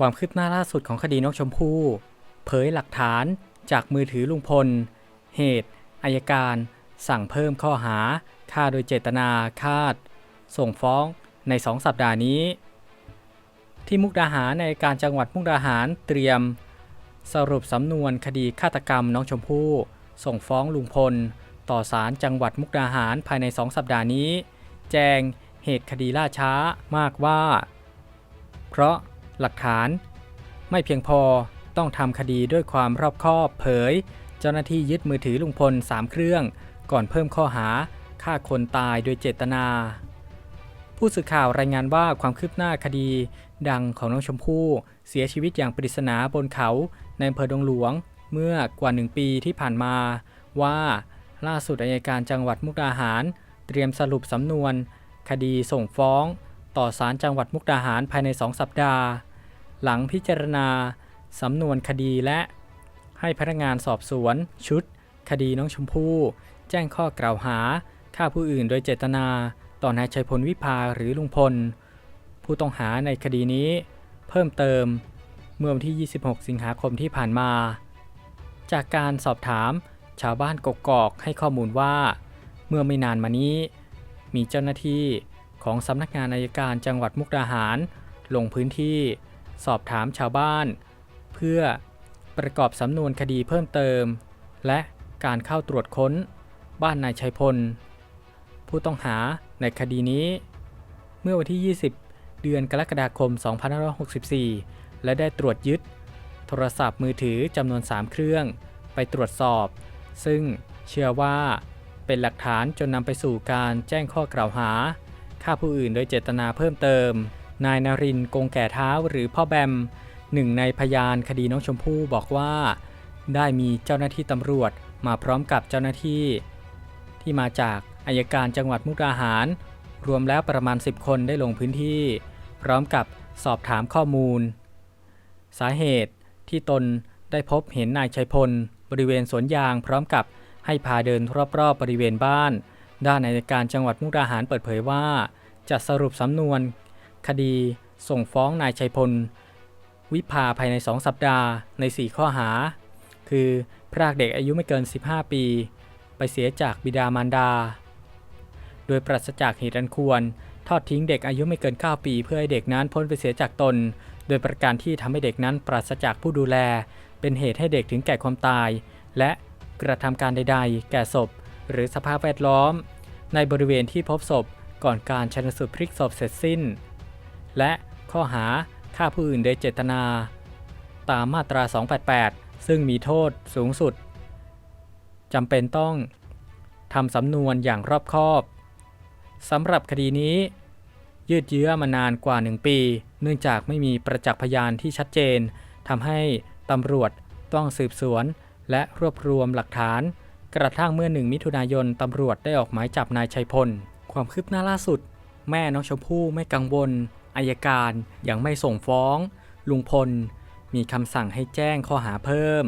ความคืบหน้าล่าสุดของคดีน้องชมพู่ เผยหลักฐานจากมือถือลุงพล เหตุอายการ สั่งเพิ่มข้อหาฆ่าโดยเจตนาคาดส่งฟ้องใน2สัปดาห์นี้ ที่มุกดาหารในการจังหวัดมุกดาหารเตรียม สรุปสำนวนคดีฆาตกรรมน้องชมพู่ ส่งฟ้องลุงพล ต่อศาลจังหวัดมุกดาหารภายใน2สัปดาห์นี้ แจ้งเหตุคดีล่าช้ามากว่า เพราะ หลักฐาน ไม่เพียงพอต้องทำคดีด้วยความรอบคอบเผย เจ้าหน้าที่ยึดมือถือลุงพล 3 เครื่อง ก่อนเพิ่มข้อหาฆ่าคนตายโดยเจตนา ผู้สื่อข่าวรายงานว่าความคืบหน้าคดี ดังของน้องชมพู่เสียชีวิตอย่างปริศนาบนเขาในอำเภอดงหลวง เมื่อกว่าหนึ่งปีที่ผ่านมา ว่าล่าสุดอัยการจังหวัดมุกดาหาร เตรียมสรุปสำนวน คดีส่งฟ้อง ต่อศาลจังหวัดมุกดาหารภายใน2สัปดาห์ หลังพิจารณาสำนวนคดีและให้พนักงานสอบสวนชุด คดีน้องชมพู่ แจ้งข้อกล่าวหาฆ่าผู้อื่นโดยเจตนา ต่อนายชัยพลวิภาหรือลุงพล ผู้ต้องหาในคดีนี้ เพิ่มเติม เมื่อวันที่ 26 สิงหาคมที่ผ่านมา จากการสอบถามชาวบ้านกกอกให้ข้อมูลว่า เมื่อไม่นานมานี้ มีเจ้าหน้าที่ของสำนักงานอายการจังหวัดมุกดาหาร ลงพื้นที่ สอบถามชาวบ้าน เพื่อประกอบสำนวนคดีเพิ่มเติม และการเข้าตรวจค้นบ้านนายชัยพล ผู้ต้องหาในคดีนี้ เมื่อวันที่ 20 เดือนกรกฎาคม 2564 และได้ตรวจยึด โทรศัพท์มือถือจำนวน 3 เครื่องไปตรวจสอบ ซึ่งเชื่อว่าเป็นหลักฐานจนนำไปสู่การแจ้งข้อกล่าวหาฆ่าผู้อื่นโดยเจตนาเพิ่มเติม นายนารินทร์กงแก่เท้าหรือพ่อแบมหนึ่งในพยานคดีน้องชมพู่บอกว่า ได้มีเจ้าหน้าที่ตำรวจมาพร้อมกับเจ้าหน้าที่ ที่มาจากอายการจังหวัดมุกดาหาร รวมแล้วประมาณ 10 คนได้ลงพื้นที่ พร้อมกับสอบถามข้อมูล สาเหตุที่ตนได้พบเห็นนายชัยพล บริเวณสวนยางพร้อมกับให้พาเดินรอบๆบริเวณบ้าน ด้านอายการจังหวัดมุกดาหารเปิดเผยว่า จะสรุปสำนวน คดีส่งฟ้องนายชัยพล วิภาภายใน 2 สัปดาห์ใน 4 ข้อหา คือ พรากเด็กอายุไม่เกิน 15 ปี ไปเสียจากบิดามารดา โดยปราศจากเหตุอันควร ทอดทิ้งเด็กอายุไม่เกิน 9 ปี เพื่อให้เด็กนั้นพ้นไปเสียจากตน โดยประการที่ทำให้เด็กนั้นปราศจากผู้ดูแล เป็นเหตุให้เด็กถึงแก่ความตาย และกระทำการใด ๆ แก่ศพ หรือสภาพแวดล้อม ในบริเวณที่พบศพก่อนการชันสูตรพลิกศพเสร็จสิ้น และข้อหาฆ่าผู้อื่นโดยเจตนา ตามมาตรา 288 ซึ่งมีโทษสูงสุดจำเป็นต้องทำสำนวนอย่างรอบคอบสำหรับคดีนี้ ยืดเยื้อมานานกว่า 1 ปี เนื่องจากไม่มีประจักษ์พยานที่ชัดเจนทำให้ตำรวจต้องสืบสวน และรวบรวมหลักฐาน กระทั่งเมื่อหนึ่งมิถุนายนตำรวจได้ออกหมายจับนายชัยพล ความคืบหน้าล่าสุด แม่น้องชมพู่ไม่กังวล อายการยังไม่ส่งฟ้อง ลุงพล มีคำสั่งให้แจ้งข้อหาเพิ่ม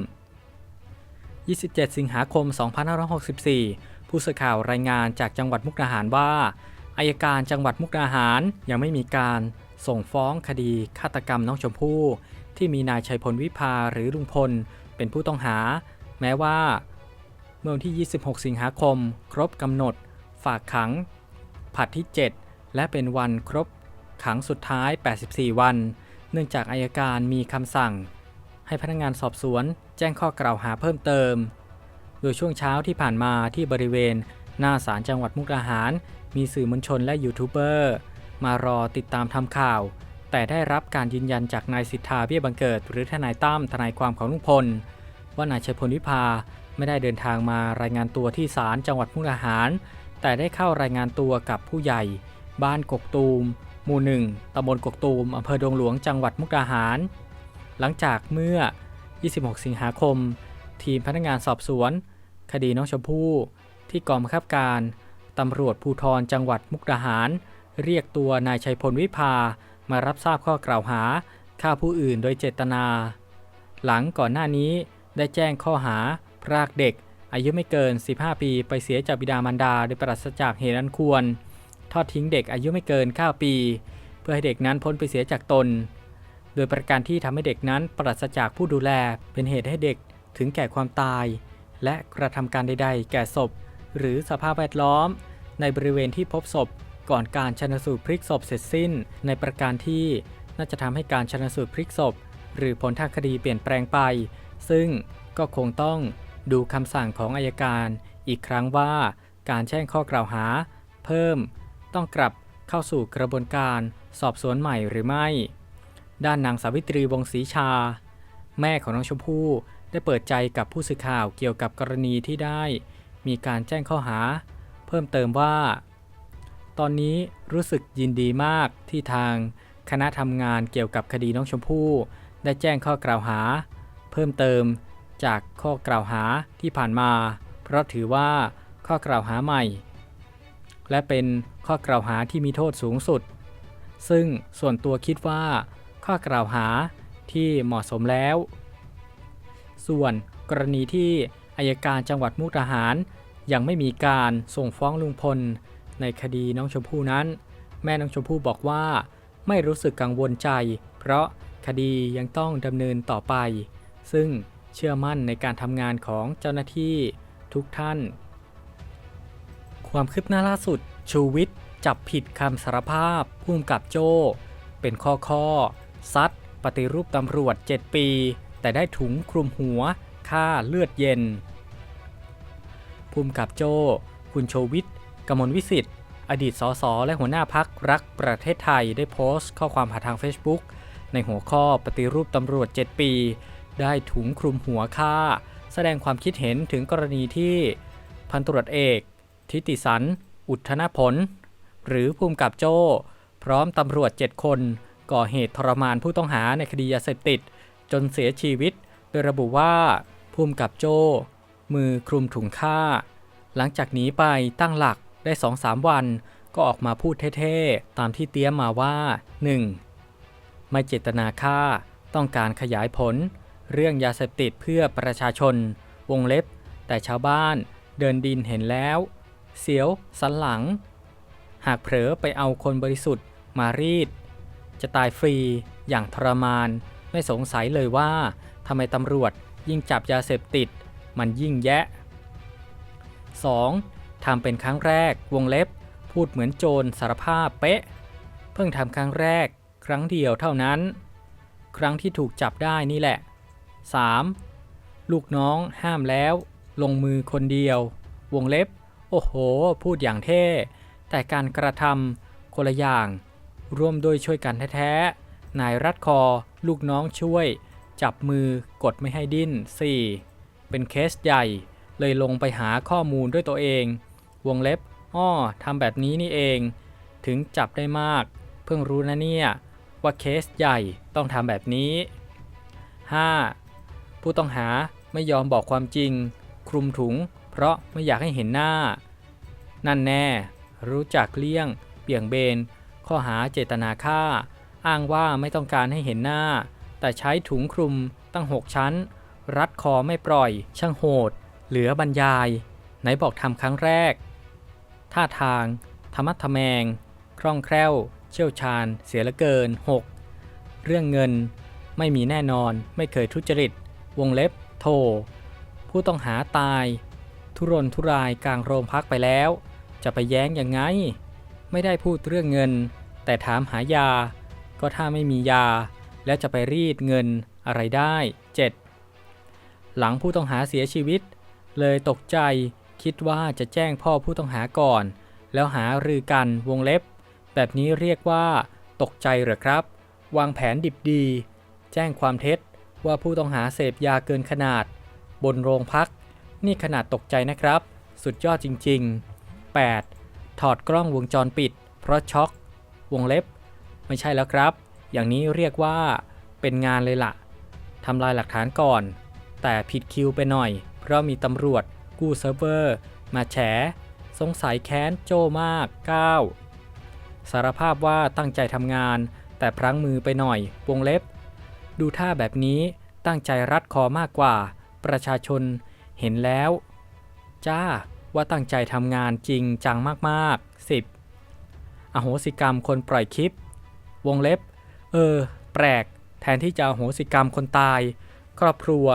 27 สิงหาคม 2564 ผู้สื่อข่าวรายงานจากจังหวัดมุกดาหารว่าอายการจังหวัดมุกดาหารยังไม่มีการส่งฟ้องคดีฆาตกรรมน้องชมพู่ที่มีนายชัยพลวิภาหรือลุงพลเป็นผู้ต้องหา แม้ว่า เมื่อวันที่ 26 สิงหาคม ครบกำหนด ฝากขัง ผัดที่ 7 และเป็นวันครบ ขังสุดท้าย 84 วัน เนื่องจากอายการมีคำสั่ง ให้พนักงานสอบสวนแจ้งข้อกล่าวหาเพิ่มเติม โดยช่วงเช้าที่ผ่านมาที่บริเวณ หน้าศาลจังหวัดมุกดาหาร มีสื่อมวลชนและยูทูบเบอร์มารอติดตามทำข่าว แต่ได้รับการยืนยันจากนายสิทธาเบี้ยบังเกิด หรือทนายตั้มทนายความของลุงพล ว่านายชัยพลวิภาไม่ได้เดินทางมารายงานตัวที่ศาลจังหวัดมุกดาหาร แต่ได้เข้ารายงานตัวกับผู้ใหญ่ บ้านกกตูม หมู่หนึ่งตำบลกกตูมอำเภอดงหลวงจังหวัดมุกดาหาร หลังจากเมื่อ 26 สิงหาคม ทีมพนักงานสอบสวน คดีน้องชมพู่ ที่กองบังคับการตำรวจภูธรจังหวัดมุกดาหาร เรียกตัวนายชัยพลวิภามารับทราบข้อกล่าวหาฆ่าผู้อื่นโดยเจตนา หลังก่อนหน้านี้ได้แจ้งข้อหา พรากเด็ก อายุไม่เกิน 15 ปี ไปเสียจากบิดามารดาโดยปราศจากเหตุอันควร ทอดทิ้งเด็กอายุไม่เกิน 9 ปี เพื่อให้เด็กนั้นพ้นไปเสียจากตน โดยประการที่ทำให้เด็กนั้นปราศจากผู้ดูแล เป็นเหตุให้เด็กถึงแก่ความตาย และกระทำการใด ๆ แก่ศพ หรือสภาพแวดล้อม ในบริเวณที่พบศพ ก่อนการชนสูตรพลิกศพเสร็จสิ้น ในประการที่น่าจะทำให้การชนสูตรพลิกศพ หรือผลทางคดีเปลี่ยนแปลงไป ซึ่งก็คงต้องดูคำสั่งของอายการ อีกครั้งว่าการแจ้งข้อกล่าวหา เพิ่ม ต้องกลับเข้าสู่กระบวนการสอบสวนใหม่หรือไม่ ด้านนางสาวิตรีวงศรีชา แม่ของน้องชมพู่ได้เปิดใจกับผู้สื่อข่าวเกี่ยวกับกรณีที่ได้ มีการแจ้งข้อหา เพิ่มเติมว่า ตอนนี้รู้สึกยินดีมากที่ทางคณะทำงานเกี่ยวกับคดีน้องชมพู่ ได้แจ้งข้อกล่าวหา เพิ่มเติมจากข้อกล่าวหาที่ผ่านมา เพราะถือว่าข้อกล่าวหาใหม่ และเป็น ข้อกล่าวหาที่มีโทษสูงสุด ซึ่งส่วนตัวคิดว่า ข้อกล่าวหาที่เหมาะสมแล้ว ส่วนกรณีที่อายการจังหวัดมุกดาหาร ยังไม่มีการส่งฟ้องลุงพล ในคดีน้องชมพู่นั้น แม่น้องชมพู่บอกว่า ไม่รู้สึกกังวลใจ เพราะคดียังต้องดำเนินต่อไป ซึ่งเชื่อมั่นในการทำงานของเจ้าหน้าที่ทุกท่าน ความคืบหน้าล่าสุด ชูวิทย์จับผิดคำสารภาพพุ่มกับโจ้ เป็นข้อข้อ ซัดปฏิรูปตำรวจ 7 ปี แต่ได้ถุงคลุมหัว ค่าเลือดเย็นภูมิกับโจ้ คุณโชวิทย์กมลวิสิทธิ์อดีตสสและหัวหน้าพักรักประเทศไทยได้โพสต์ข้อความผ่านทาง Facebook ในหัวข้อปฏิรูปตำรวจ 7 ปี ได้ถุงคลุมหัวค่า แสดงความคิดเห็นถึงกรณีที่พันตรวจเอก ทิติสัน อุทธนผล หรือภูมิกับโจ้ พร้อมตำรวจ 7 คน ก่อเหตุทรมานผู้ต้องหาในคดียาเสพติด จนเสียชีวิต โดยระบุว่าภูมิกับโจ้ มือคลุมถุงฆ่า หลังจากหนีไปตั้งหลักได้2-3วัน ก็ออกมาพูดเท่ๆ ตามที่เตี้ยมมาว่า 1. ไม่เจตนาฆ่า ต้องการขยายผล เรื่องยาเสพติดเพื่อประชาชน วงเล็บ แต่ชาวบ้านเดินดินเห็นแล้ว เสียว สันหลัง หากเผลอไปเอาคนบริสุทธิ์มารีด จะตายฟรีอย่างทรมาน ไม่สงสัยเลยว่าทำไมตำรวจยิ่งจับยาเสพติด มันยิ่งแยะ 2. ทำเป็นครั้งแรกวงเล็บ พูดเหมือนโจรสารภาพเป๊ะ เพิ่งทำครั้งแรก ครั้งเดียวเท่านั้น ครั้งที่ถูกจับได้นี่แหละ 3. ลูกน้องห้ามแล้ว ลงมือคนเดียว วงเล็บ โอ้โห พูดอย่างเท่ แต่การกระทำคนละอย่าง ร่วมด้วยช่วยกันแท้ๆ นายรัดคอ ลูกน้องช่วย จับมือกดไม่ให้ดิ้น 4. เป็นเคสใหญ่ เลยลงไปหาข้อมูลด้วยตัวเอง วงเล็บ อ้อทำแบบนี้นี่เอง ถึงจับได้มาก เพิ่งรู้นะเนี่ย ว่าเคสใหญ่ต้องทำแบบนี้ 5. ผู้ต้องหาไม่ยอมบอกความจริง คลุมถุง เพราะไม่อยากให้เห็นหน้า นั่นแน่ รู้จักเลี่ยง เบี่ยงเบน ข้อหาเจตนาฆ่า อ้างว่าไม่ต้องการให้เห็นหน้า แต่ใช้ถุงคลุมตั้ง6ชั้น รัดคอไม่ปล่อย ช่างโหด เหลือบรรยาย ไหนบอกทำครั้งแรก ท่าทาง ธรรมัดทะแมง คล่องแคล่ว เชี่ยวชาญ เสียละเกิน 6. เรื่องเงินไม่มีแน่นอนไม่เคยทุจริต วงเล็บ โท ผู้ต้องหาตาย ทุรนทุรายกลางโรงพักไปแล้ว จะไปแย้งยังไง ไม่ได้พูดเรื่องเงิน แต่ถามหายา ก็ถ้าไม่มียา แล้วจะไปรีดเงินอะไรได้ 7. หลังผู้ต้องหาเสียชีวิต เลยตกใจคิดว่าจะแจ้งพ่อผู้ต้องหาก่อน แล้วหารือกันวงเล็บ แบบนี้เรียกว่า ตกใจเหรอครับ วางแผนดิบดี แจ้งความเท็จว่าผู้ต้องหาเสพยาเกินขนาด บนโรงพัก นี่ขนาดตกใจนะครับ สุดยอดจริง ๆ 8. ถอดกล้องวงจรปิด เพราะช็อก วงเล็บ ไม่ใช่แล้วครับ อย่างนี้เรียกว่า เป็นงานเลยละ่ะทำลายหลักฐานก่อน แต่ผิดคิวไปหน่อย เพราะมีตำรวจ กู้เซิร์ฟเวอร์ มาแฉ สงสัยแค้นโจมาก 9. สารภาพว่าตั้งใจทำงาน แต่พลั้งมือไปหน่อย วงเล็บ ดูท่าแบบนี้ตั้งใจรัดคอมากกว่า ประชาชน เห็นแล้ว จ้า ว่าตั้งใจทำงานจริงจังมากๆ 10. อโหสิกรรมคนปล่อยคลิป วงเล็บ เออ แปลก แทนที่จะอโหสิกรรมคนตาย ครอบครัว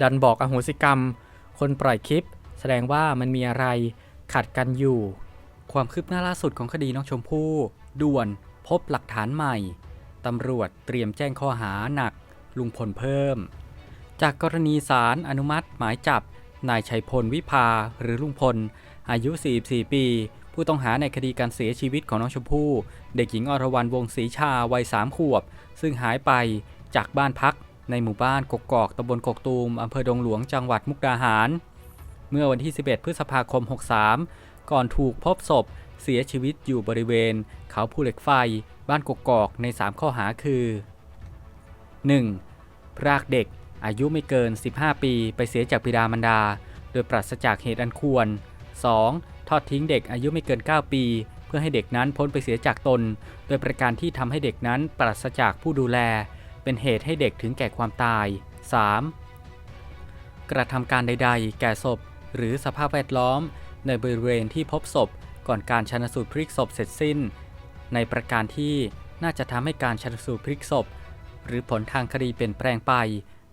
ดันบอกอโหสิกรรม คนปล่อยคลิป แสดงว่ามันมีอะไรขัดกันอยู่ ความคืบหน้าล่าสุดของคดีน้องชมพู่ ด่วนพบหลักฐานใหม่ ตำรวจเตรียมแจ้งข้อหาหนักลุงพลเพิ่ม จากกรณีศาลอนุมัติหมายจับ นายชัยพลวิภาหรือลุงพล อายุ 44 ปี ผู้ต้องหาในคดีการเสียชีวิตของน้องชมพู่ เด็กหญิงอรวรรณวงศรีชาวัย3ขวบ ซึ่งหายไปจากบ้านพัก ในหมู่บ้านกกอกตำบลกกตูมอำเภอดงหลวงจังหวัดมุกดาหาร เมื่อวันที่ 11 พฤษภาคม 63 ก่อนถูกพบศพเสียชีวิตอยู่บริเวณ เขาภูเหล็กไฟ บ้านกกอกใน 3 ข้อหาคือ 1. พรากเด็ก อายุไม่เกิน 15 ปีไปเสียจากบิดามารดา โดยปราศจากเหตุอันควร 2. ทอดทิ้งเด็กอายุไม่เกิน 9 ปี เพื่อให้เด็กนั้นพ้นไปเสียจากตน โดยประการที่ทำให้เด็กนั้นปราศจากผู้ดูแล เป็นเหตุให้เด็กถึงแก่ความตาย 3. กระทำการใด ๆ แก่ศพ หรือสภาพแวดล้อม ในบริเวณที่พบศพ ก่อนการชันสูตรพลิกศพเสร็จสิ้น ในประการที่น่าจะทำให้การชันสูตรพลิกศพ หรือผลทางคดีเปลี่ยนแปลงไป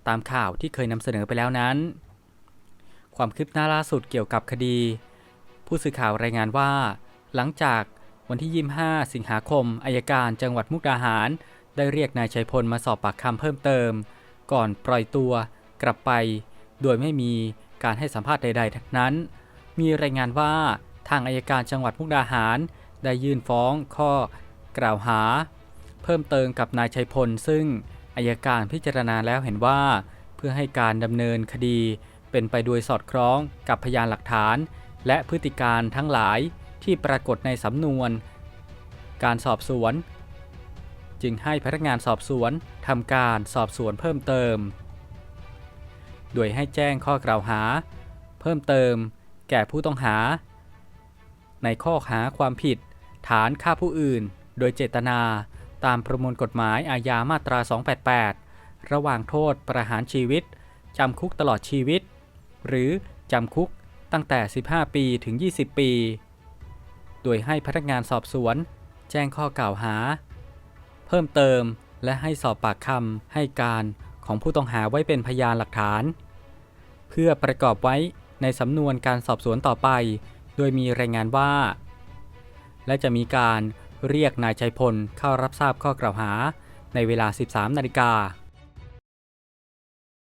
ตามข่าวที่เคยนำเสนอไปแล้วนั้น ความคืบหน้าล่าสุดเกี่ยวกับคดี ผู้สื่อข่าวรายงานว่า หลังจากวันที่ 25 สิงหาคมอายการจังหวัดมุกดาหาร ได้เรียกนายชัยพลมาสอบปากคำเพิ่มเติม ก่อนปล่อยตัวกลับไป โดยไม่มีการให้สัมภาษณ์ใดๆทั้งนั้น มีรายงานว่าทางอายการจังหวัดมุกดาหาร ได้ยื่นฟ้องข้อกล่าวหา เพิ่มเติมกับนายชัยพลซึ่ง อายการพิจารณาแล้วเห็นว่า เพื่อให้การดำเนินคดี เป็นไปโดยสอดคล้องกับพยานหลักฐาน และพฤติการทั้งหลายที่ปรากฏในสำนวน การสอบสวน จึงให้พนักงานสอบสวนทำการสอบสวนเพิ่มเติม โดยให้แจ้งข้อกล่าวหา เพิ่มเติม แก่ผู้ต้องหา ในข้อหาความผิด ฐานฆ่าผู้อื่น โดยเจตนา ตามประมวลกฎหมายอาญามาตรา 288 ระหว่างโทษประหารชีวิต จำคุกตลอดชีวิต หรือจำคุกตั้งแต่ 15 ปีถึง 20 ปี โดยให้พนักงานสอบสวน แจ้งข้อกล่าวหา เพิ่มเติมและให้สอบปากคำให้การของผู้ต้องหาไว้เป็นพยานหลักฐาน เพื่อประกอบไว้ในสำนวนการสอบสวนต่อไป โดยมีรายงานว่า และจะมีการ เรียกนายชัยพลเข้ารับทราบข้อกล่าวหาในเวลา 13 นาฬิกา